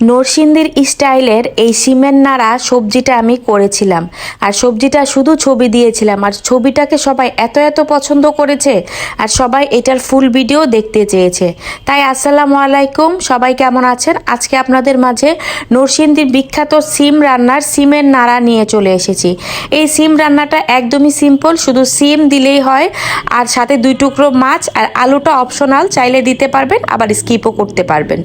নরসিংদীর স্টাইলের এই সিমেন্ট নাড়া সবজিটা আমি করেছিলাম। আর সবজিটা শুধু ছবি দিয়েছিলাম। আর ছবিটাকে সবাই এত এত পছন্দ করেছে আর সবাই এটার ফুল ভিডিও দেখতে চেয়েছে। তাই আসসালামু আলাইকুম। সবাই কেমন আছেন? আজকে আপনাদের মাঝে নরসিংদীর বিখ্যাত সিম রান্নার সিমের নাড়া নিয়ে চলে এসেছি। এই সিম রান্নাটা একদমই সিম্পল, শুধু সিম দিলেই হয়। আর সাথে দুই টুকরো মাছ আর আলুটা অপশনাল, চাইলে দিতে পারবেন, আবার স্কিপও করতে পারবেন।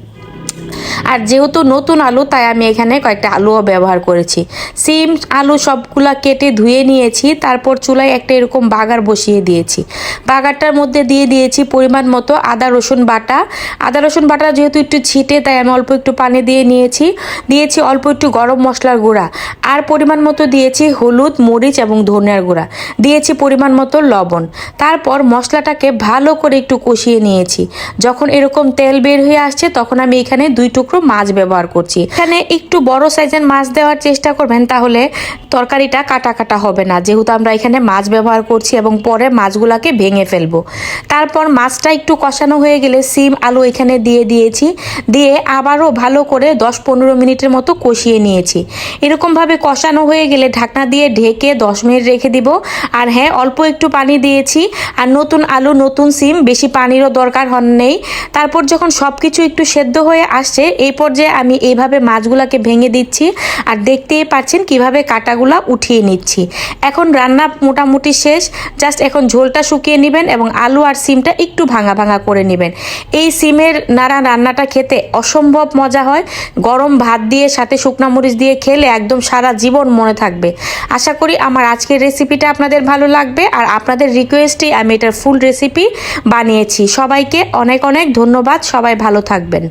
আর যেহেতু নতুন আলু, তাই আমি এখানে কয়েকটা আলুও ব্যবহার করেছি। সিম, আলু সবগুলা কেটে ধুয়ে নিয়েছি, তারপর চুলায় একটা এরকম বাগার বসিয়ে দিয়েছি। বাগারটার মধ্যে দিয়ে দিয়েছি পরিমাণ মতো আদা, রসুন বাটা। আদা, রসুন বাটা যেহেতু একটু ছিটে, তাই আমি অল্প একটু পানি দিয়ে নিয়েছি। দিয়েছি অল্প একটু গরম মশলার গুঁড়া। আর পরিমাণ মতো দিয়েছি হলুদ, মরিচ এবং ধনিয়ার গুঁড়া। দিয়েছি পরিমাণ মতো লবণ। তারপর মশলাটাকে ভালো করে একটু কষিয়ে নিয়েছি। যখন এরকম তেল বের হয়ে আসছে, তখন আমি এখানে দুই টুকরো মাছ ব্যবহার করছি। এখানে একটু বড় সাইজের মাছ দেওয়ার চেষ্টা করবেন, তাহলে তরকারিটা কাটা কাটা হবে না। যেহেতু আমরা এখানে মাছ ব্যবহার করছি এবং পরে মাছগুলাকে ভেঙে ফেলব। তারপর মাছটা একটু কষানো হয়ে গেলে সিম, আলু এখানে দিয়ে দিয়েছি। দিয়ে আবারও ভালো করে দশ পনেরো মিনিটের মতো কষিয়ে নিয়েছি। এরকমভাবে কষানো হয়ে গেলে ঢাকনা দিয়ে ঢেকে দশ মিনিট রেখে দিব। আর হ্যাঁ অল্প একটু পানি দিয়েছি। আর নতুন আলু, নতুন সিম, বেশি পানিরও দরকার হন নেই। তারপর যখন সব কিছু একটু সেদ্ধ হয়ে আসছে, এই পর্যায়ে আমি এইভাবে মাছগুলাকে ভেঙে দিচ্ছি। আর দেখতেই পাচ্ছেন কীভাবে কাটাগুলা উঠিয়ে নিচ্ছি। এখন রান্না মোটামুটি শেষ। জাস্ট এখন ঝোলটা শুকিয়ে নেবেন এবং আলু আর সিমটা একটু ভাঙা ভাঙা করে নেবেন। এই সিমের নাড়া রান্নাটা খেতে অসম্ভব মজা হয়। গরম ভাত দিয়ে, সাথে শুকনা মরিচ দিয়ে খেলে একদম সারা জীবন মনে থাকবে। আশা করি আমার আজকের রেসিপিটা আপনাদের ভালো লাগবে আর আপনাদের রিকোয়েস্টেই আমি এটার ফুল রেসিপি বানিয়েছি। সবাইকে অনেক অনেক ধন্যবাদ। সবাই ভালো থাকবেন।